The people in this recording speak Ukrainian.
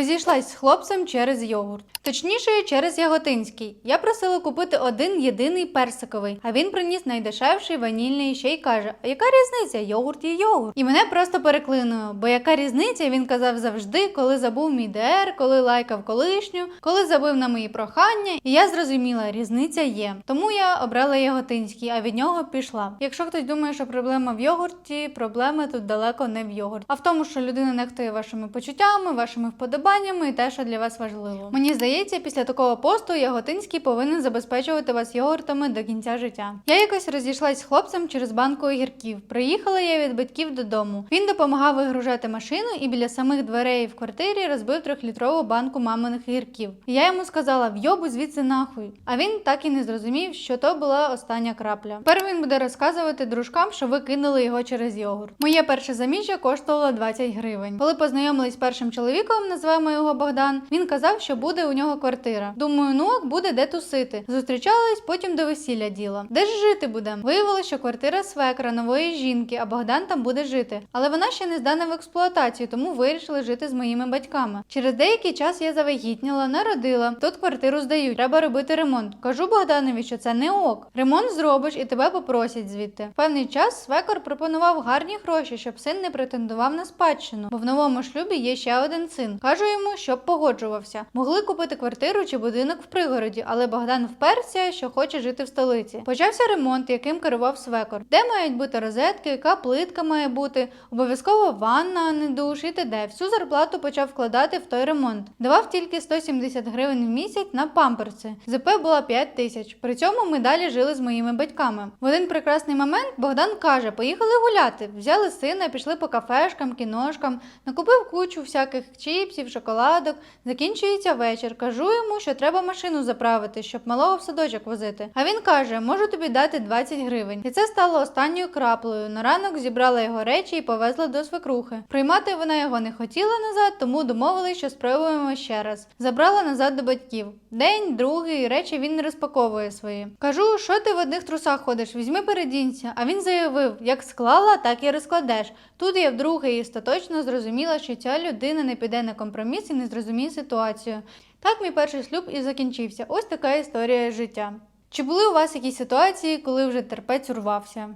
Розійшлась з хлопцем через йогурт. Точніше, через яготинський. Я просила купити один єдиний персиковий, а він приніс найдешевший ванільний ще й каже: А яка різниця? Йогурт є йогурт. І мене просто переклинує, бо яка різниця він казав завжди, коли забув мій ДР, коли лайкав колишню, коли забив на мої прохання. І я зрозуміла, різниця є. Тому я обрала яготинський, а від нього пішла. Якщо хтось думає, що проблема в йогурті, проблеми тут далеко не в йогурті, а в тому, що людина нехтує вашими почуттями, вашими вподобаннями і те, що для вас важливо. Мені здається, після такого посту Яготинський повинен забезпечувати вас йогуртами до кінця життя. Я якось розійшлась з хлопцем через банку огірків. Приїхала я від батьків додому. Він допомагав вигружати машину і біля самих дверей в квартирі розбив трьохлітрову банку маминих огірків. Я йому сказала: вйобу звідси нахуй. А він так і не зрозумів, що то була остання крапля. Тепер він буде розказувати дружкам, що ви кинули його через йогурт. Моє перше заміжжя коштувало 20 гривень. Коли познайомились з першим чоловіком, називаємо його Богдан, він казав, що буде у нього квартира. Думаю, ну ок, буде де тусити. Зустрічались, потім до весілля діла. Де ж жити будемо? Виявилося, що квартира свекра нової жінки, а Богдан там буде жити. Але вона ще не здана в експлуатацію, тому вирішили жити з моїми батьками. Через деякий час я завагітніла, народила. Тут квартиру здають. Треба робити ремонт. Кажу Богданові, що це не ок. Ремонт зробиш і тебе попросять звідти. Певний час свекор пропонував гарні гроші, щоб син не претендував на спадщину, бо в новому шлюбі є ще один син. Кажу йому, щоб погоджувався. Могли купити квартиру чи будинок в пригороді, але Богдан вперся, що хоче жити в столиці. Почався ремонт, яким керував свекор. Де мають бути розетки, яка плитка має бути, обов'язково ванна, а не душ і т.д. Всю зарплату почав вкладати в той ремонт. Давав тільки 170 гривень в місяць на памперси. ЗП була 5 тисяч. При цьому ми далі жили з моїми батьками. В один прекрасний момент Богдан каже: поїхали гуляти. Взяли сина, пішли по кафешкам, кіношкам, накупив кучу всяких чіпсів, шоколадок. Закінчується вечір. Кажу йому, що треба машину заправити, щоб малого в садочок возити. А він каже: можу тобі дати 20 гривень. І це стало останньою краплею. На ранок зібрала його речі і повезла до свекрухи. Приймати вона його не хотіла назад, тому домовились, що спробуємо ще раз. Забрала назад до батьків. День, другий, речі він не розпаковує свої. Кажу, що ти в одних трусах ходиш, візьми передінься. А він заявив: як склала, так і розкладеш. Тут я вдруге і остаточно зрозуміла, що ця людина не піде на компроміс і не зрозуміє ситуацію. Так мій перший шлюб і закінчився. Ось така історія життя. Чи були у вас якісь ситуації, коли вже терпець урвався?